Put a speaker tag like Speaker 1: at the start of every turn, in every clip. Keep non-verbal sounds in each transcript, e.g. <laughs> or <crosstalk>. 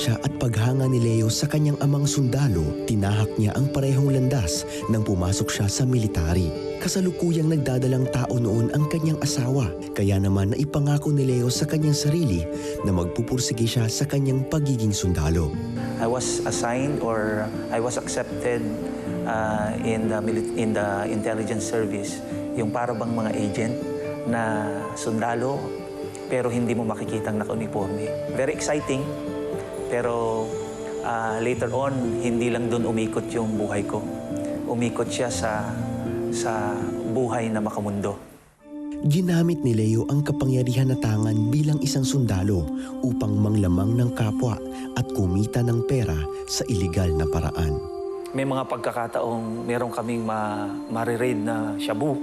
Speaker 1: siya at paghanga ni Leo sa kanyang amang sundalo, tinahak niya ang parehong landas nang pumasok siya sa military. Kasalukuyang nagdadalang tao noon ang kanyang asawa, kaya naman naipangako ni Leo sa kanyang sarili na magpupursige siya sa kanyang pagiging sundalo.
Speaker 2: I was assigned or I was accepted uh, in the in the intelligence service, yung para bang mga agent na sundalo pero hindi mo makikitang naka-uniforme. Very exciting, pero uh, later on, hindi lang doon umikot yung buhay ko. Umikot siya sa, sa buhay na makamundo.
Speaker 1: Ginamit ni Leo ang kapangyarihan na tangan bilang isang sundalo upang manglamang ng kapwa at kumita ng pera sa iligal na paraan.
Speaker 2: May mga pagkakataong meron kaming ma marireid na shabu.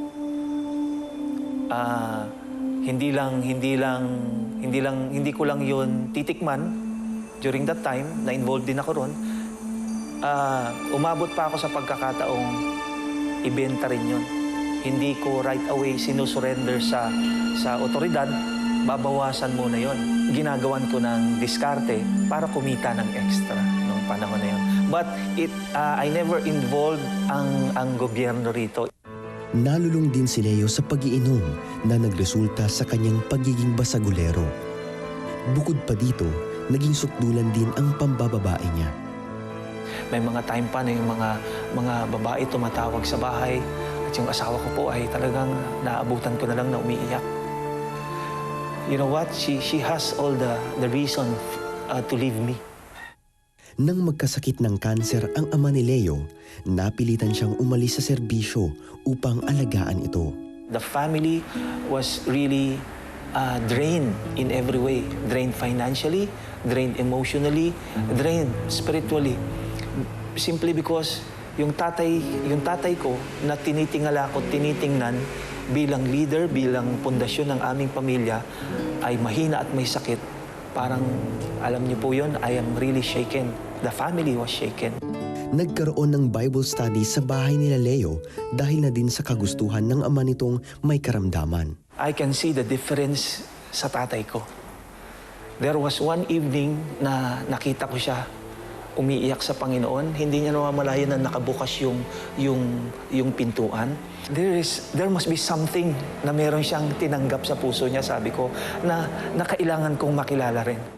Speaker 2: Ah, hindi lang hindi lang hindi lang hindi ko lang 'yon titikman during that time na involved din ako ron. Ah, umabot pa ako sa pagkakataong ibenta rin 'yon. Hindi ko right away sinusurrender sa sa otoridad, babawasan muna 'yon. Ginagawan ko ng diskarte para kumita ng extra noong panahon na 'yon. But it ah, I never involved ang ang gobyerno rito.
Speaker 1: Nalulung din si Leo sa pagiinom na nagresulta sa kanyang pagiging basagulero. Bukod pa dito, naging sukdulan din ang pambababae niya.
Speaker 2: May mga time pa na yung mga mga babae tumatawag sa bahay at yung asawa ko po ay talagang naabutan ko na lang na umiiyak. You know what? She she has all the the reason uh, to leave me.
Speaker 1: Nang magkasakit ng kanser ang ama ni Leo, napilitan siyang umalis sa serbisyo upang alagaan ito.
Speaker 2: The family was really uh, drained in every way. Drained financially, drained emotionally, drained spiritually. Simply because yung tatay, yung tatay ko na tinitingala ko, tinitingnan bilang leader, bilang pundasyon ng aming pamilya ay mahina at may sakit. Parang, alam niyo po yun, I am really shaken. The family was shaken.
Speaker 1: Nagkaroon ng Bible study sa bahay nila Leo dahil na din sa kagustuhan ng ama nitong may karamdaman.
Speaker 2: I can see the difference sa tatay ko. There was one evening na nakita ko siya umiiyak sa Panginoon. Hindi niya namamalayan na nakabukas yung, yung, yung pintuan. There, is, there must be something na meron siyang tinanggap sa puso niya, sabi ko, na, na kailangan kong makilala rin.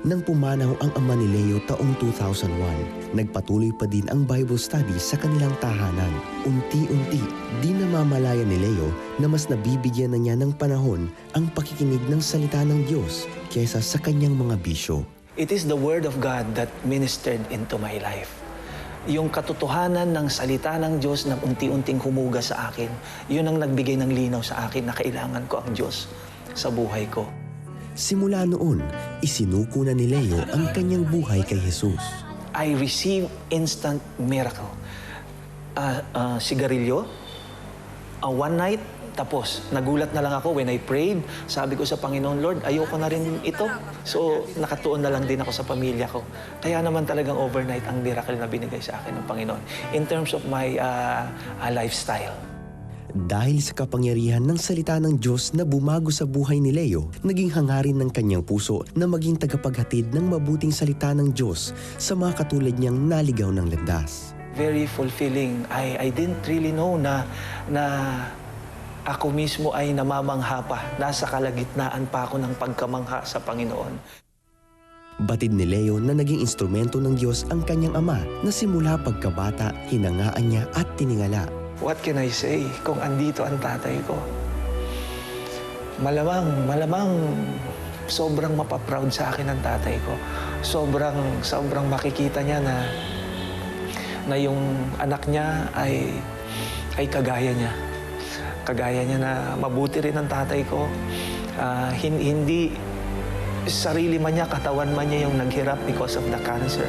Speaker 1: Nang pumanaw ang ama ni Leo taong 2001, nagpatuloy pa din ang Bible study sa kanilang tahanan. Unti-unti, di namamalaya ni Leo na mas nabibigyan na niya ng panahon ang pakikinig ng salita ng Diyos kesa sa kanyang mga bisyo.
Speaker 2: It is the Word of God that ministered into my life. Yung katotohanan ng salita ng Diyos na unti-unting humuga sa akin, yun ang nagbigay ng linaw sa akin na kailangan ko ang Diyos sa buhay ko.
Speaker 1: Simula noon, isinuko na ni Leo ang kanyang buhay kay Jesus.
Speaker 2: I receive instant miracle. Ah, ah, sigarilyo, ah, one night, tapos nagulat na lang ako when I prayed. Sabi ko sa Panginoon, Lord, ayoko na rin ito. So, nakatuon na lang din ako sa pamilya ko. Kaya naman talagang overnight ang miracle na binigay sa akin ng Panginoon in terms of my ah, ah, lifestyle.
Speaker 1: Dahil sa kapangyarihan ng salita ng Diyos na bumago sa buhay ni Leo, naging hangarin ng kanyang puso na maging tagapaghatid ng mabuting salita ng Diyos sa mga katulad niyang naligaw ng landas.
Speaker 2: very fulfilling. I, I didn't really know na, na ako mismo ay namamangha pa. Nasa kalagitnaan pa ako ng pagkamangha sa Panginoon.
Speaker 1: Batid ni Leo na naging instrumento ng Diyos ang kanyang ama na simula pagkabata, hinangaan niya at tiningala.
Speaker 2: What can I say kung andito ang tatay ko? Malamang, malamang sobrang mapaproud sa akin ang tatay ko. Sobrang, sobrang makikita niya na na yung anak niya ay ay kagaya niya. Kagaya niya na mabuti rin ang tatay ko. Ah, hin- hindi sarili man niya, katawan man niya yung naghirap because of the cancer.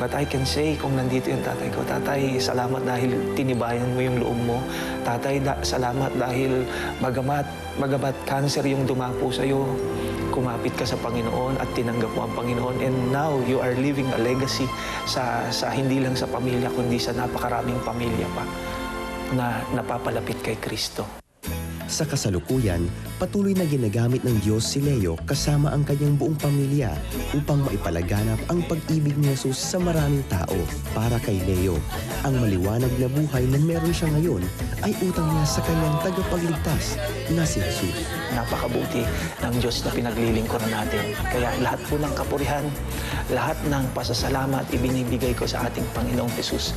Speaker 2: But I can say, kung nandito yung tatay ko, tatay, salamat dahil tinibayan mo yung loob mo. Tatay, da- salamat dahil bagamat, bagamat cancer yung dumapo sa'yo, kumapit ka sa Panginoon at tinanggap mo ang Panginoon. And now, you are leaving a legacy sa, sa hindi lang sa pamilya, kundi sa napakaraming pamilya pa na napapalapit kay Kristo.
Speaker 1: Sa kasalukuyan, patuloy na ginagamit ng Diyos si Leo kasama ang kanyang buong pamilya upang maipalaganap ang pag-ibig ni Jesus sa maraming tao. Para kay Leo, ang maliwanag na buhay na meron siya ngayon ay utang niya sa kanyang tagapagligtas na si Jesus.
Speaker 3: Napakabuti ng Diyos na pinaglilingkuran natin. Kaya lahat po ng kapurihan, lahat ng pasasalamat ibinibigay ko sa ating Panginoong Jesus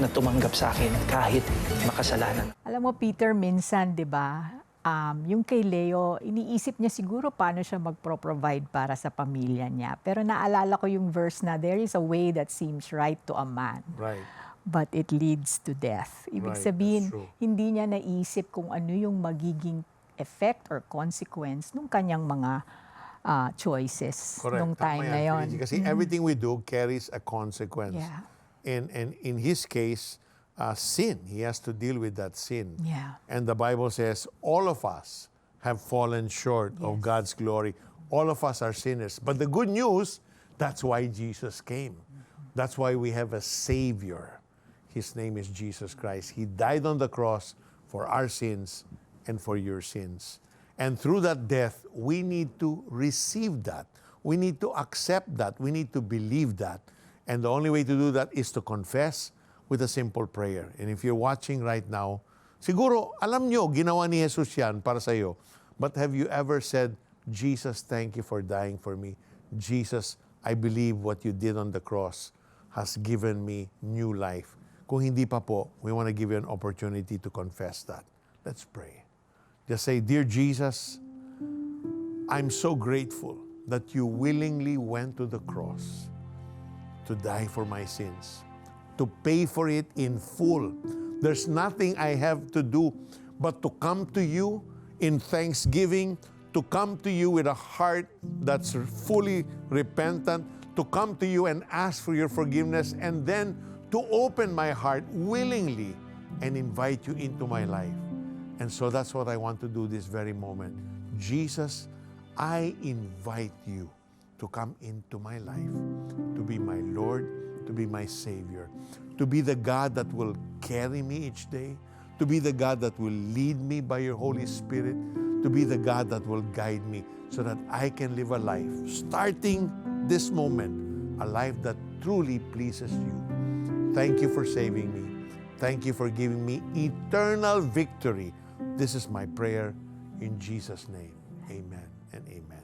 Speaker 3: na tumanggap sa akin kahit makasalanan.
Speaker 4: Alam mo, Peter, minsan, di ba, um, yung kay Leo, iniisip niya siguro paano siya magpro-provide para sa pamilya niya. Pero naalala ko yung verse na, there is a way that seems right to a man,
Speaker 5: Right.
Speaker 4: but it leads to death. Ibig
Speaker 5: Right,
Speaker 4: sabihin, hindi niya naisip kung ano yung magiging effect or consequence nung kanyang mga ah, choices
Speaker 5: Correct.
Speaker 4: nung time na yon.
Speaker 5: Kasi everything we do carries a consequence.
Speaker 4: Yeah.
Speaker 5: And, and in his case, uh, sin. He has to deal with that sin.
Speaker 4: Yeah.
Speaker 5: And the Bible says all of us have fallen short of God's glory. All of us are sinners. But the good news, that's why Jesus came. That's why we have a Savior. His name is Jesus Christ. He died on the cross for our sins and for your sins. And through that death, we need to receive that. We need to accept that. We need to believe that. And the only way to do that is to confess with a simple prayer. And if you're watching right now, siguro alam nyo, ginawa ni Jesus yan para sa iyo. But have you ever said, Jesus, thank you for dying for me. Jesus, I believe what you did on the cross has given me new life. Kung hindi pa po, we want to give you an opportunity to confess that. Let's pray. Just say, Dear Jesus, I'm so grateful that you willingly went to the cross to die for my sins, to pay for it in full. There's nothing I have to do but to come to you in thanksgiving, to come to you with a heart that's fully repentant, to come to you and ask for your forgiveness, and then to open my heart willingly and invite you into my life. And so that's what I want to do this very moment. Jesus, I invite you to come into my life, to be my Lord, to be my Savior, to be the God that will carry me each day, to be the God that will lead me by your Holy Spirit, to be the God that will guide me so that I can live a life, starting this moment, a life that truly pleases you. Thank you for saving me. Thank you for giving me eternal victory. This is my prayer in Jesus' name. Amen and amen.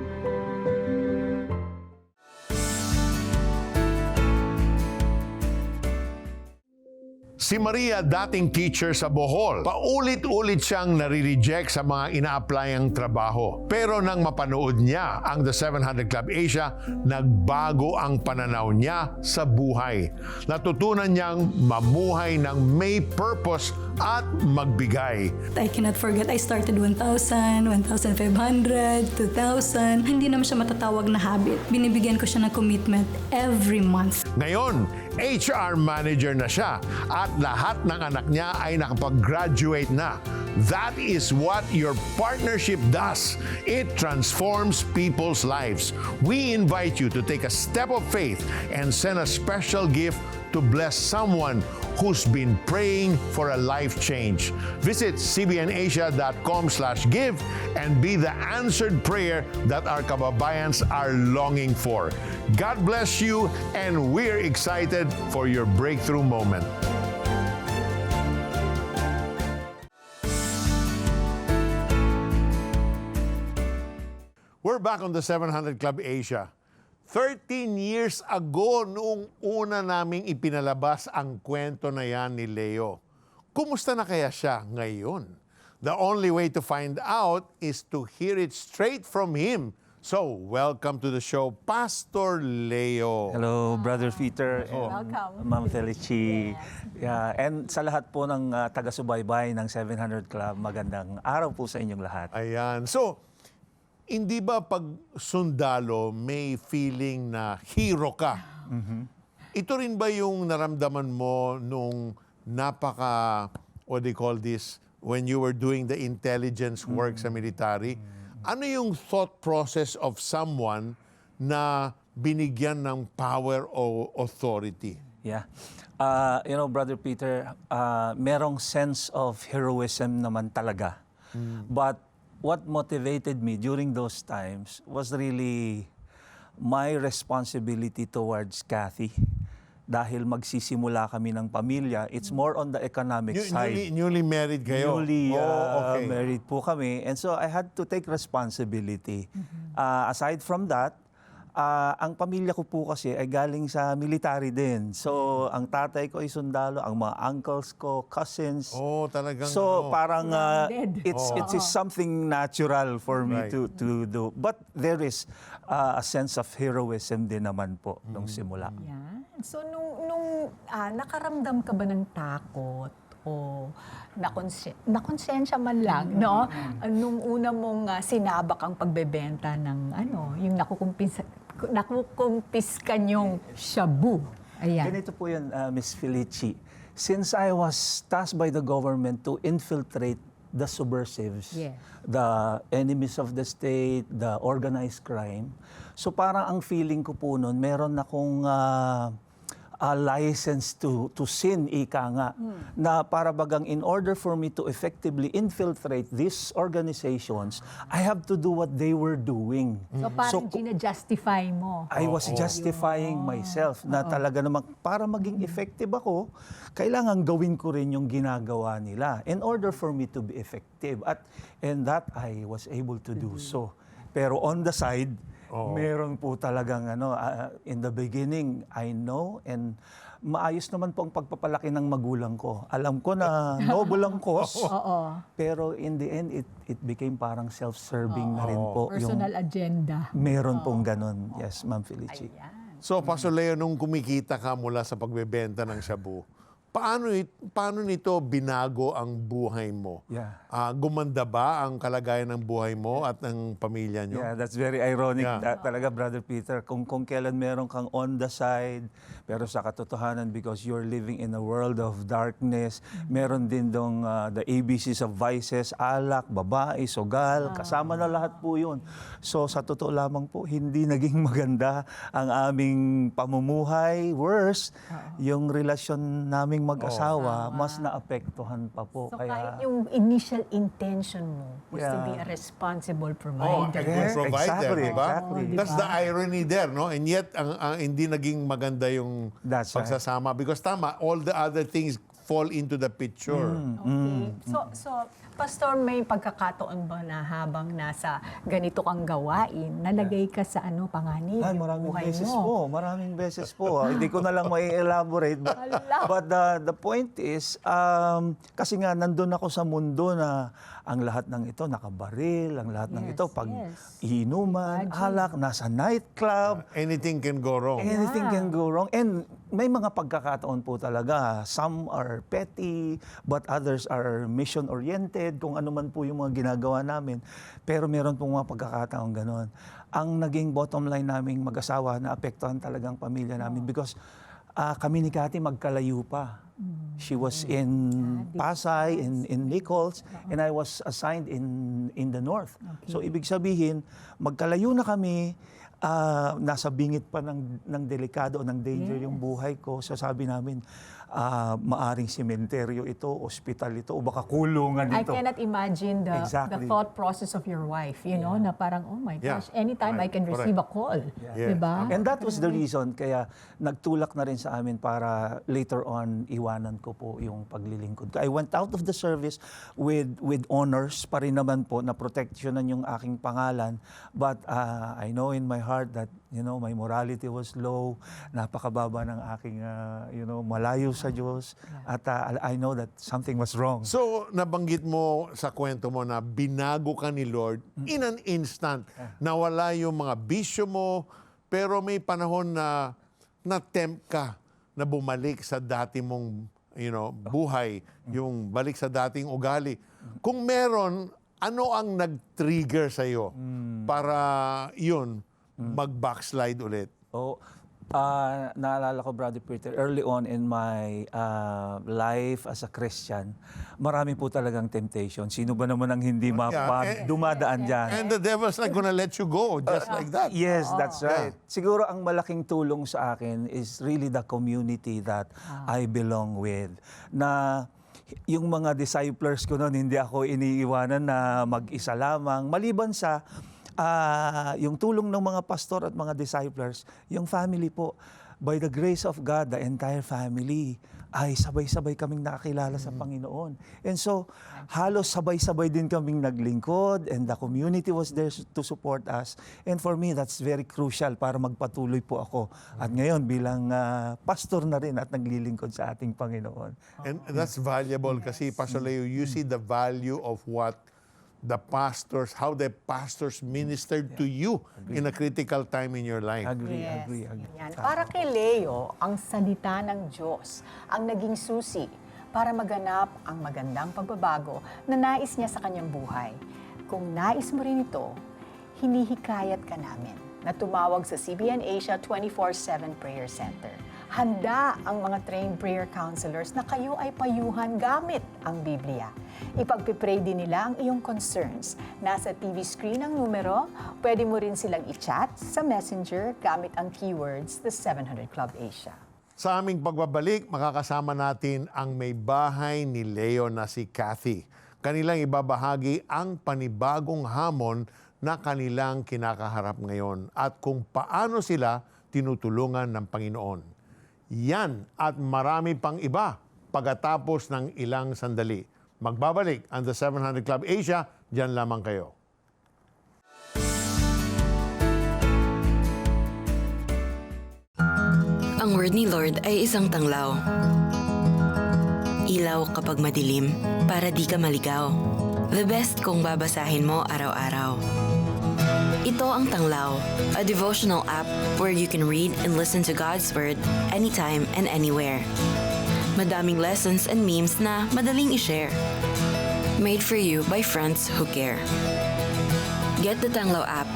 Speaker 5: Si Maria, dating teacher sa Bohol, paulit-ulit siyang nare-reject sa mga ina-applyang trabaho. Pero nang mapanood niya ang The 700 Club Asia, nagbago ang pananaw niya sa buhay. Natutunan niyang mamuhay ng may purpose at magbigay.
Speaker 6: I cannot forget, I started 1,000, 1,500, 2,000. Hindi naman siya matatawag na habit. Binibigyan ko siya ng commitment every month.
Speaker 5: Ngayon, HR manager na siya at lahat ng anak niya ay nakapag-graduate na. That is what your partnership does. It transforms people's lives. We invite you to take a step of faith and send a special gift to bless someone who's been praying for a life change. Visit cbnasia.com slash give and be the answered prayer that our kababayans are longing for. God bless you and we're excited for your breakthrough moment. We're back on the 700 Club Asia. 13 years ago noong una naming ipinalabas ang kwento na yan ni Leo. Kumusta na kaya siya ngayon? The only way to find out is to hear it straight from him So, welcome to the show, Pastor Leo.
Speaker 2: Hello, Brother Peter. and
Speaker 4: Welcome.
Speaker 2: Ma'am Felici. Yeah, and sa lahat po ng ah, taga-subaybay ng 700 Club, magandang araw po sa inyong lahat.
Speaker 5: Ayan. So, hindi ba pag sundalo may feeling na hero ka? Ito rin ba yung naramdaman mo nung napaka, what you call this, when you were doing the intelligence work sa military? Ano yung thought process of someone na binigyan ng power o authority?
Speaker 2: Yeah. Uh, you know, Brother Peter, uh, merong sense of heroism naman talaga. But what motivated me during those times was really my responsibility towards Kathy. Dahil magsisimula kami ng pamilya, it's more on the economic
Speaker 5: New-
Speaker 2: side.
Speaker 5: newly, newly married kayo?
Speaker 2: Newly
Speaker 5: Oh,
Speaker 2: uh,
Speaker 5: okay.
Speaker 2: married po kami. And so I had to take responsibility. Uh, aside from that, uh, ang pamilya ko po kasi ay galing sa military din. So ang tatay ko ay sundalo, ang mga uncles ko, cousins.
Speaker 5: Oh, talagang
Speaker 2: So
Speaker 5: ano.
Speaker 2: parang uh,
Speaker 4: Grounded.
Speaker 2: it's it's is something natural for me
Speaker 5: Right.
Speaker 2: to to do. But there is uh, a sense of heroism din naman po nung simula.
Speaker 4: Yan. So, nung, nung ah, nakaramdam ka ba ng takot o nakonse- nakonsensya man lang, no? Ah, Nung una mong ah, sinabak ang pagbebenta ng ano, yung nakukumpisa, nakukumpiskan yung shabu. Ayan.
Speaker 2: Ganito po yun, uh, Ms. Felici. Since I was tasked by the government to infiltrate the subversives,
Speaker 4: Yes.
Speaker 2: the enemies of the state, the organized crime, so parang ang feeling ko po noon, meron akong uh, a license to to sin ika nga na para bagang in order for me to effectively infiltrate these organizations I have to do what they were doing.
Speaker 4: So, parang
Speaker 2: ku-
Speaker 4: gina-justify mo.
Speaker 2: I was justifying myself na talaga namang para maging effective ako, kailangan gawin ko rin yung ginagawa nila in order for me to be effective. At and that I was able to do so. Pero on the side, meron po talagang ano, ah, in the beginning, I know and maayos naman po ang pagpapalaki ng magulang ko. Alam ko na <laughs> noble ang cause.
Speaker 4: Oo.
Speaker 2: Pero in the end, it, it became parang self-serving na rin po.
Speaker 4: Personal agenda.
Speaker 2: Meron pong ganun. Yes, Ma'am Felici.
Speaker 5: So, Pastor Leo, nung kumikita ka mula sa pagbebenta ng shabu, paano, it, paano nito binago ang buhay mo?
Speaker 2: Yeah.
Speaker 5: Ah, gumanda ba ang kalagayan ng buhay mo at ng pamilya nyo?
Speaker 2: Yeah, that's very ironic
Speaker 5: Yeah.
Speaker 2: ta- talaga, Brother Peter. Kung, kung kailan meron kang on the side, pero sa katotohanan, because you're living in a world of darkness, meron din dong uh, the ABCs of vices, alak, babae, sugal, kasama na lahat po yun. So sa totoo lamang po, hindi <laughs> naging maganda ang aming pamumuhay. Worse, yung relasyon naming mag-asawa, mas naapektuhan pa po.
Speaker 4: So,
Speaker 2: Kaya,
Speaker 4: kahit yung initial intention mo was to
Speaker 2: Yeah.
Speaker 4: be a responsible
Speaker 5: Oh,
Speaker 4: provider.
Speaker 5: a good
Speaker 2: Yes,
Speaker 5: provider,
Speaker 2: exactly,
Speaker 5: di ba?
Speaker 2: exactly.
Speaker 5: That's the irony there, no? And yet, ang, ang hindi naging maganda yung
Speaker 2: That's right.
Speaker 5: pagsasama. Because tama, all the other things fall into the picture.
Speaker 4: Okay. So, so, Pastor, may pagkakataon ba na habang nasa ganito kang gawain, nalagay ka sa ano, panganib
Speaker 2: Ay, maraming
Speaker 4: buhay
Speaker 2: beses
Speaker 4: mo?
Speaker 2: po. Maraming beses po. Ah, Hindi ko na lang <laughs> may elaborate. But, but the, the point is, um, kasi nga nandun ako sa mundo na ang lahat ng ito nakabaril, ang lahat ng
Speaker 4: Yes,
Speaker 2: ito pag
Speaker 4: yes.
Speaker 2: inuman,
Speaker 4: Imagine.
Speaker 2: alak, nasa nightclub,
Speaker 5: Anything can go wrong.
Speaker 2: Anything can go wrong. And may mga pagkakataon po talaga. Some are petty, but others are mission-oriented, kung ano man po yung mga ginagawa namin. Pero meron pong mga pagkakataon ganon. Ang naging bottom line naming mag-asawa, naapektuhan talagang pamilya namin because ah, kami ni Cathy magkalayo pa. She was in Pasay, in, in Nichols, and I was assigned in, in the north. So ibig sabihin, magkalayo na kami, ah, nasa bingit pa ng, ng delikado ng danger yung buhay ko. So sabi namin, ah, maaring sementeryo ito, ospital ito, o baka kulungan
Speaker 4: I
Speaker 2: ito.
Speaker 4: cannot imagine the, the
Speaker 2: Exactly.
Speaker 4: thought process of your wife, you know, na parang, oh my
Speaker 5: Yeah.
Speaker 4: gosh, anytime I
Speaker 5: Right.
Speaker 4: can receive a call.
Speaker 5: Yeah.
Speaker 4: Diba?
Speaker 2: And that was the reason kaya nagtulak na rin sa amin para later on iwanan ko po yung paglilingkod. ko. I went out of the service with with honors pa rin naman po na protectionan yung aking pangalan. But uh, I know in my heart that you know my morality was low, napakababa ng aking uh, you know malayo sa Diyos at ah, I know that something was wrong.
Speaker 5: So, nabanggit mo sa kwento mo na binago ka ni Lord in an instant. Nawala yung mga bisyo mo, pero may panahon na na-tempt ka na bumalik sa dati mong you know, buhay, yung balik sa dating ugali. Kung meron, ano ang nag-trigger sa'yo para yun, mag-backslide ulit?
Speaker 2: Oh, ah, naalala ko, Brother Peter, early on in my ah, life as a Christian, marami po talagang temptation. Sino ba naman ang hindi mapa
Speaker 5: eh,
Speaker 2: dumadaan dyan?
Speaker 5: And the devil's not gonna let you go just like that.
Speaker 2: Yes, that's right. Siguro ang malaking tulong sa akin is really the community that I belong with. Na yung mga disciples ko noon, hindi ako iniiwanan na mag-isa lamang. Maliban sa ah, yung tulong ng mga pastor at mga disciples, yung family po, by the grace of God, the entire family ay sabay-sabay kaming nakakilala sa Panginoon. And so, halos sabay-sabay din kaming naglingkod and the community was there to support us. And for me, that's very crucial para magpatuloy po ako. At ngayon, bilang ah, pastor na rin at naglilingkod sa ating Panginoon.
Speaker 5: And that's valuable kasi Pastor Leo, you see the value of what the pastors, how the pastors ministered to you in a critical time in your life.
Speaker 2: Agree, agree, agree.
Speaker 4: Yan. Para kay Leo, ang salita ng Diyos ang naging susi para maganap ang magandang pagbabago na nais niya sa kanyang buhay. Kung nais mo rin ito, hinihikayat ka namin na tumawag sa CBN Asia 24-7 Prayer Center. Handa ang mga trained prayer counselors na kayo ay payuhan gamit ang Biblia. Ipagpipray din nila ang iyong concerns. Nasa TV screen ang numero, pwede mo rin silang i-chat sa messenger gamit ang keywords The 700 Club Asia.
Speaker 5: Sa aming pagbabalik, makakasama natin ang may bahay ni Leo na si Kathy. Kanilang ibabahagi ang panibagong hamon na kanilang kinakaharap ngayon at kung paano sila tinutulungan ng Panginoon. Yan at marami pang iba pagkatapos ng ilang sandali. Magbabalik ang The 700 Club Asia, dyan lamang kayo.
Speaker 7: Ang word ni Lord ay isang tanglaw. Ilaw kapag madilim, para di ka maligaw. The best kung babasahin mo araw-araw. Ito ang Tanglaw, a devotional app where you can read and listen to God's Word anytime and anywhere. Madaming lessons and memes na madaling i-share. Made for you by friends who care. Get the Tanglaw app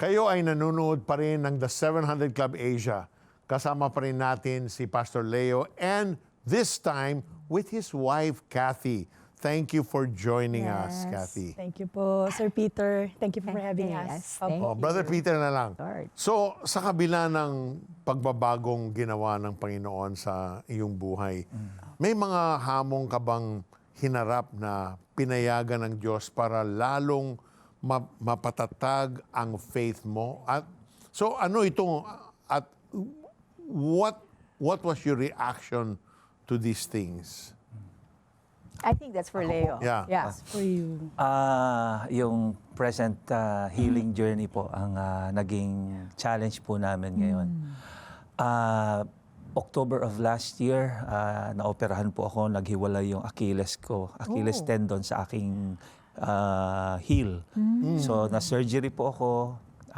Speaker 5: Kayo ay nanonood pa rin ng The 700 Club Asia. Kasama pa rin natin si Pastor Leo and this time with his wife, Kathy. Thank you for joining us, Kathy.
Speaker 8: Thank you po, Sir Peter. Thank you for having
Speaker 4: Yes,
Speaker 8: us.
Speaker 4: thank
Speaker 5: Oh, Brother Peter na lang.
Speaker 4: Lord.
Speaker 5: So, sa kabila ng pagbabagong ginawa ng Panginoon sa iyong buhay, may mga hamong ka bang hinarap na pinayagan ng Diyos para lalong ma- mapatatag ang faith mo? At so ano ito at what what was your reaction to these things?
Speaker 4: I think that's for Leo.
Speaker 5: Yeah.
Speaker 4: Yeah.
Speaker 8: For you.
Speaker 2: Ah, yung present ah, healing journey po ang ah, naging challenge po namin ngayon. Ah, October of last year, ah, naoperahan po ako, naghiwalay yung Achilles ko, Achilles
Speaker 4: Oh.
Speaker 2: tendon sa aking ah, heel. So, na-surgery po ako,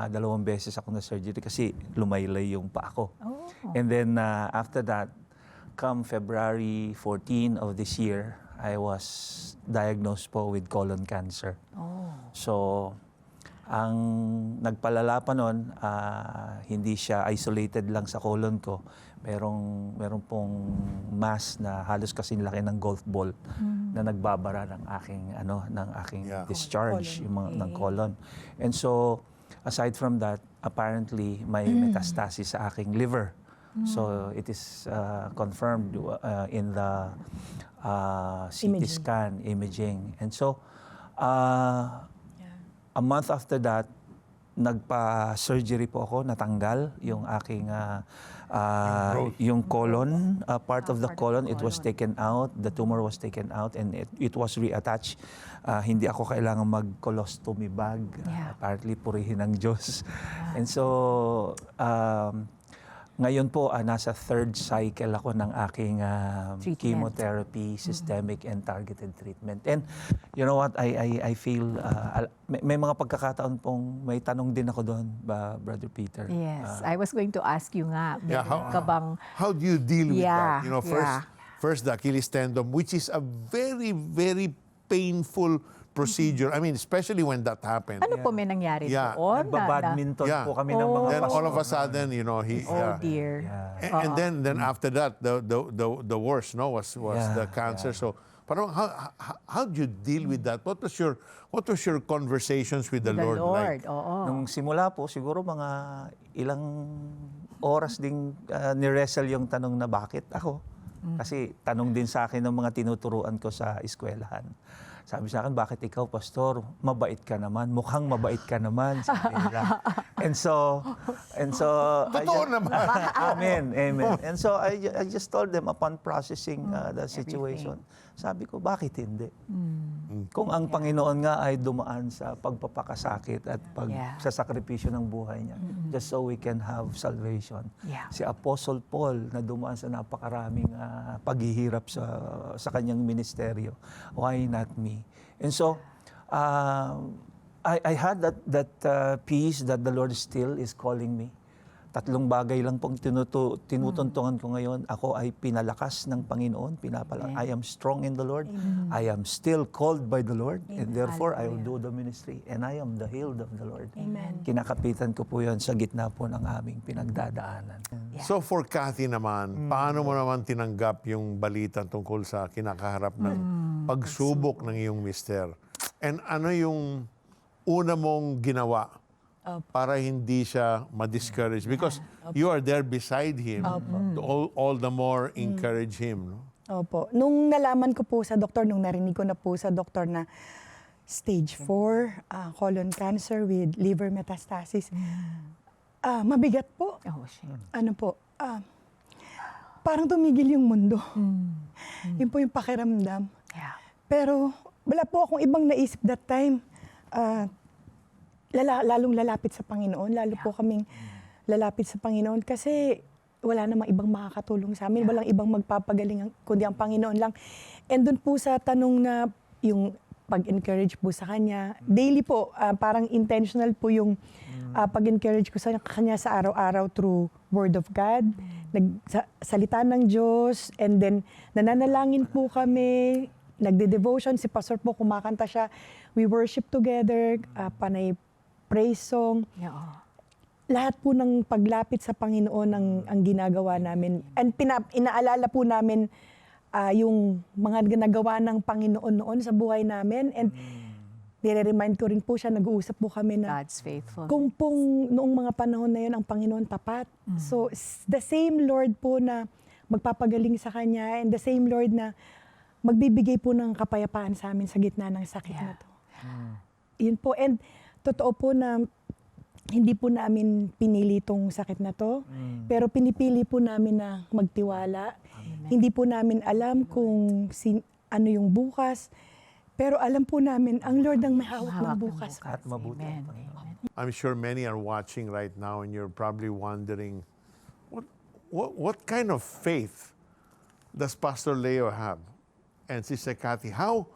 Speaker 2: ah, dalawang beses ako na-surgery kasi lumaylay yung pa ako.
Speaker 4: Oh.
Speaker 2: And then ah, after that, come February 14 of this year, I was diagnosed po with colon cancer.
Speaker 4: Oh.
Speaker 2: So, ang nagpalala pa nun, ah, hindi siya isolated lang sa colon ko. Merong, meron pong mass na halos kasing laki ng golf ball na nagbabara ng aking, ano, ng aking
Speaker 5: Yeah.
Speaker 2: discharge,
Speaker 8: Colon.
Speaker 2: yung mga, ng colon. And so, aside from that, apparently may metastasis sa aking liver. So, it is uh, confirmed uh, in the uh, CT
Speaker 8: Imaging.
Speaker 2: scan imaging. And so, uh, a month after that, nagpa-surgery po ako, natanggal yung aking ah, ah, yung colon, ah, part of the colon, it was taken out, the tumor was taken out and it, it was reattached. Ah, hindi ako kailangan mag-colostomy bag. Ah,
Speaker 4: Yeah.
Speaker 2: apparently, purihin ng Diyos. And so, um, ngayon po, ah, nasa third cycle ako ng aking
Speaker 4: Treatment.
Speaker 2: chemotherapy, systemic and targeted treatment. And you know what, I I, I feel uh, may, may mga pagkakataon pong may tanong din ako doon, ba, Brother Peter.
Speaker 4: Yes,
Speaker 2: Ah,
Speaker 4: I was going to ask you nga,
Speaker 5: Yeah, how-
Speaker 4: ka bang
Speaker 5: How do you deal with
Speaker 4: Yeah,
Speaker 5: that? You know, first,
Speaker 4: yeah.
Speaker 5: first the Achilles tendon, which is a very, very painful procedure. I mean, especially when that happened.
Speaker 4: ano po may nangyari
Speaker 5: Yeah.
Speaker 4: doon? na- na-
Speaker 2: Nagba-badminton
Speaker 5: Yeah.
Speaker 2: po kami ng mga
Speaker 5: Then all of a sudden, you know, he.
Speaker 4: Oh
Speaker 5: yeah.
Speaker 4: dear.
Speaker 2: Yeah.
Speaker 5: And, and then, then after that, the the the, the worst, no, was was
Speaker 2: Yeah,
Speaker 5: the cancer. So, parang how, how how do you deal with that? What was your what was your conversations with the,
Speaker 4: The
Speaker 5: Lord,
Speaker 4: Lord,
Speaker 5: like?
Speaker 4: oo.
Speaker 2: Nung simula po, siguro mga ilang oras ding uh, ni-wrestle yung tanong na bakit ako. Kasi tanong din sa akin ng mga tinuturuan ko sa eskwelahan. Sabi sa akin, bakit ikaw, pastor? Mabait ka naman. Mukhang mabait ka naman. Sabi nila. and so, and so... I
Speaker 5: Totoo
Speaker 2: just-
Speaker 5: naman.
Speaker 2: amen, amen. And so I, I just told them upon processing uh, the situation, sabi ko, bakit hindi? Kung ang Panginoon nga ay dumaan sa pagpapakasakit at pag,
Speaker 4: Yeah.
Speaker 2: sa sakripisyo ng buhay niya, just so we can have salvation.
Speaker 4: Yeah.
Speaker 2: Si Apostle Paul na dumaan sa napakaraming ah, paghihirap sa, sa kanyang ministeryo, why not me? And so, um, I, I had that, that uh, peace that the Lord still is calling me. Tatlong bagay lang pong tinutu, tinutuntungan ko ngayon. Ako ay pinalakas ng Panginoon. Pinapala, I am strong in the Lord. I am still called by the Lord. And therefore, I will do the ministry. And I am the healed of the Lord.
Speaker 8: Amen.
Speaker 2: Kinakapitan ko po yan sa gitna po ng aming pinagdadaanan.
Speaker 5: So for Kathy naman, paano mo naman tinanggap yung balita tungkol sa kinakaharap ng pagsubok ng iyong mister? And ano yung una mong ginawa para hindi siya ma-discourage? Because you are there beside him to all, all the more encourage him. No?
Speaker 8: Opo. Nung nalaman ko po sa doktor, nung narinig ko na po sa doktor na stage 4 ah, colon cancer with liver metastasis, ah, mabigat po.
Speaker 4: Oh, shit.
Speaker 8: Ano po, ah, parang tumigil yung mundo. Yun po yung pakiramdam.
Speaker 4: Yeah.
Speaker 8: Pero wala po akong ibang naisip that time. Ah, lala, lalong lalapit sa Panginoon. Lalo po kaming lalapit sa Panginoon kasi wala namang ibang makakatulong sa amin. Walang ibang magpapagaling kundi ang Panginoon lang. And dun po sa tanong na yung pag-encourage po sa kanya, daily po, ah, parang intentional po yung ah, pag-encourage ko sa kanya sa araw-araw through Word of God, nagsalita ng Diyos, and then nananalangin po kami, nagde-devotion, si Pastor po kumakanta siya, we worship together, ah, panay praise song,
Speaker 4: Yeah,
Speaker 8: lahat po ng paglapit sa Panginoon ang, ang ginagawa namin. And pina, inaalala po namin ah, yung mga ginagawa ng Panginoon noon sa buhay namin. And nire-remind ko rin po siya, nag-uusap po kami na
Speaker 4: God's faithful.
Speaker 8: kung pong noong mga panahon na yun, ang Panginoon tapat. So, s- the same Lord po na magpapagaling sa Kanya and the same Lord na magbibigay po ng kapayapaan sa amin sa gitna ng sakit na to. Yun po. And totoo po na hindi po namin pinili itong sakit na to, pero pinipili po namin na magtiwala. Hindi po namin alam kung sin- ano yung bukas, pero alam po namin, ang Lord ang may hawak ng bukas.
Speaker 2: At mabuti
Speaker 4: Amen.
Speaker 5: I'm sure many are watching right now and you're probably wondering, what, what, what kind of faith does Pastor Leo have? And Sister Kathy, how,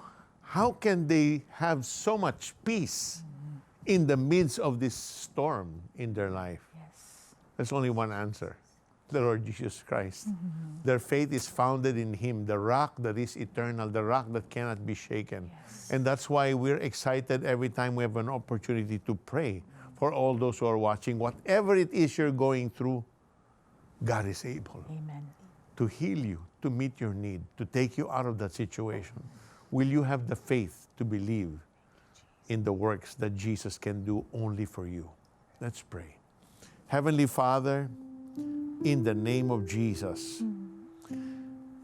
Speaker 5: how can they have so much peace in the midst of this storm in their life? Yes. There's only one answer the Lord Jesus Christ. Mm-hmm. Their faith is founded in Him, the rock that is eternal, the rock that cannot be shaken. And that's why we're excited every time we have an opportunity to pray for all those who are watching. Whatever it is you're going through, God is able
Speaker 4: Amen.
Speaker 5: to heal you, to meet your need, to take you out of that situation. Will you have the faith to believe in the works that Jesus can do only for you? Let's pray. Heavenly Father, in the name of Jesus,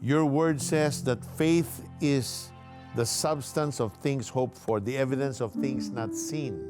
Speaker 5: your word says that faith is the substance of things hoped for, the evidence of things not seen.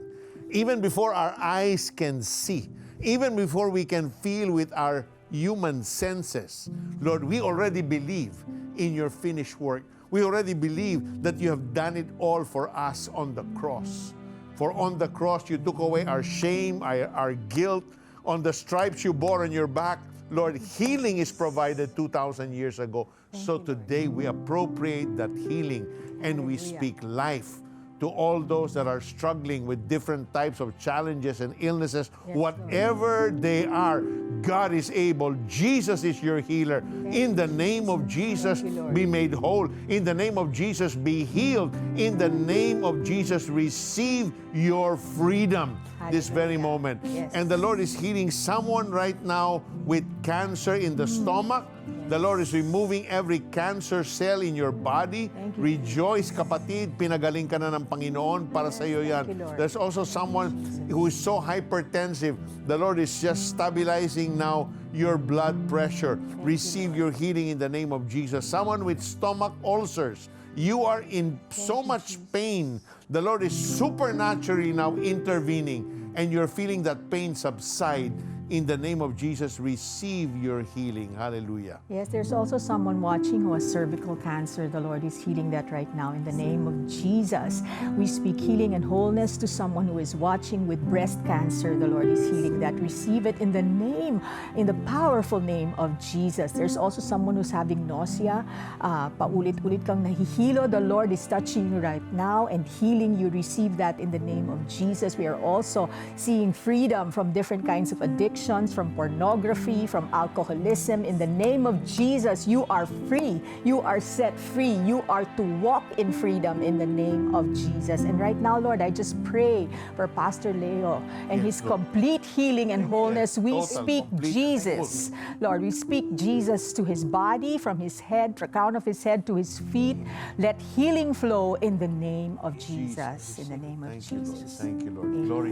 Speaker 5: even before our eyes can see, even before we can feel with our human senses. Lord, we already believe in your finished work. We already believe that you have done it all for us on the cross. For on the cross, you took away our shame, our, our guilt. On the stripes you bore on your back, Lord, healing is provided 2,000 years ago. so today we appropriate that healing and we speak life to all those that are struggling with different types of challenges and illnesses, whatever they are, God is able. Jesus is your healer. In the name of Jesus, be made whole. In the name of Jesus, be healed. In the name of Jesus, receive your freedom this very moment.
Speaker 4: Yes.
Speaker 5: And the Lord is healing someone right now with cancer in the stomach. The Lord is removing every cancer cell in your body.
Speaker 4: Thank you.
Speaker 5: Rejoice, kapatid. Pinagaling ka na ng Panginoon. Para sa iyo yan.
Speaker 4: Thank you.
Speaker 5: There's also someone who is so hypertensive. The Lord is just stabilizing now your blood pressure. Receive your healing in the name of Jesus. Someone with stomach ulcers. You are in so much pain. The Lord is supernaturally now intervening and you're feeling that pain subside. In the name of Jesus, receive your healing. Hallelujah.
Speaker 4: Yes, there's also someone watching who has cervical cancer. The Lord is healing that right now in the name of Jesus. We speak healing and wholeness to someone who is watching with breast cancer. The Lord is healing that. Receive it in the name, in the powerful name of Jesus. There's also someone who's having nausea. Uh, paulit-ulit kang nahihilo. The Lord is touching you right now and healing you. Receive that in the name of Jesus. We are also seeing freedom from different kinds of addictions, from pornography, from alcoholism. In the name of Jesus, you are free. You are set free. You are to walk in freedom in the name of Jesus. And right now, Lord, I just pray for Pastor Leo and his complete healing and wholeness. We speak Jesus. Lord, we speak Jesus to his body, from his head, the crown of his head to his feet. Let healing flow in the name of Jesus. In the name of
Speaker 5: Thank you,
Speaker 4: Jesus.
Speaker 5: Thank you, Lord. Glory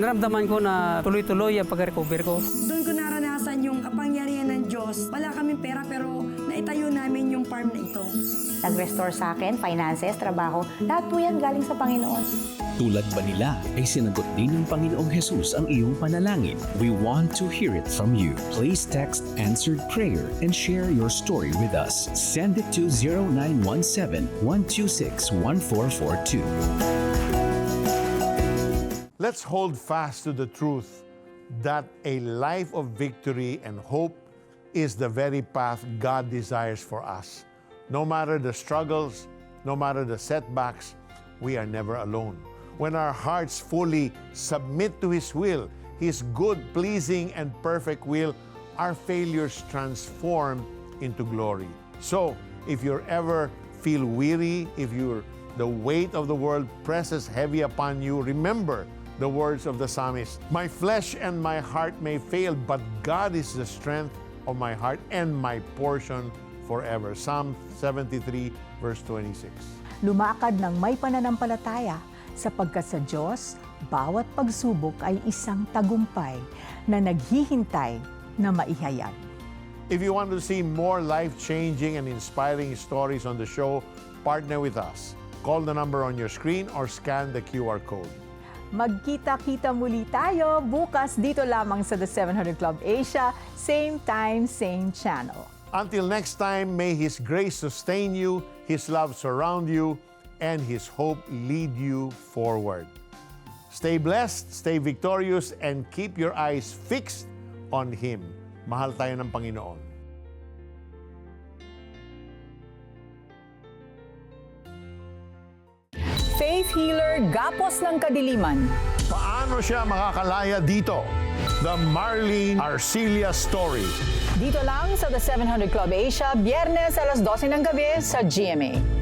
Speaker 9: Naramdaman ko na tuloy-tuloy ang pag-recover ko.
Speaker 10: Doon ko naranasan yung kapangyarihan ng Diyos. Wala kaming pera pero naitayo namin yung farm na ito.
Speaker 11: Nag-restore sa akin, finances, trabaho, lahat po yan galing sa Panginoon.
Speaker 12: Tulad ba nila ay sinagot din ng Panginoong Jesus ang iyong panalangin? We want to hear it from you. Please text answered prayer and share your story with us. Send it to 0917-126-1442.
Speaker 5: Let's hold fast to the truth that a life of victory and hope is the very path God desires for us. No matter the struggles, no matter the setbacks, we are never alone. When our hearts fully submit to His will, His good, pleasing, and perfect will, our failures transform into glory. So, if you're ever feel weary, if you're the weight of the world presses heavy upon you, remember the words of the psalmist My flesh and my heart may fail, but God is the strength of my heart and my portion forever. Psalm 73, verse 26.
Speaker 4: Lumakad ng may pananampalataya sapagkat sa Diyos, bawat pagsubok ay isang tagumpay na naghihintay na maihayag.
Speaker 5: If you want to see more life changing and inspiring stories on the show, partner with us. Call the number on your screen or scan the QR code.
Speaker 4: Magkita-kita muli tayo bukas dito lamang sa The 700 Club Asia, same time, same channel.
Speaker 5: Until next time, may His grace sustain you, His love surround you, and His hope lead you forward. Stay blessed, stay victorious, and keep your eyes fixed on Him. Mahal tayo ng Panginoon.
Speaker 4: Faith Healer Gapos ng Kadiliman.
Speaker 5: Paano siya makakalaya dito? The Marlene Arcilia Story.
Speaker 4: Dito lang sa The 700 Club Asia, biyernes alas 12 ng gabi sa GMA.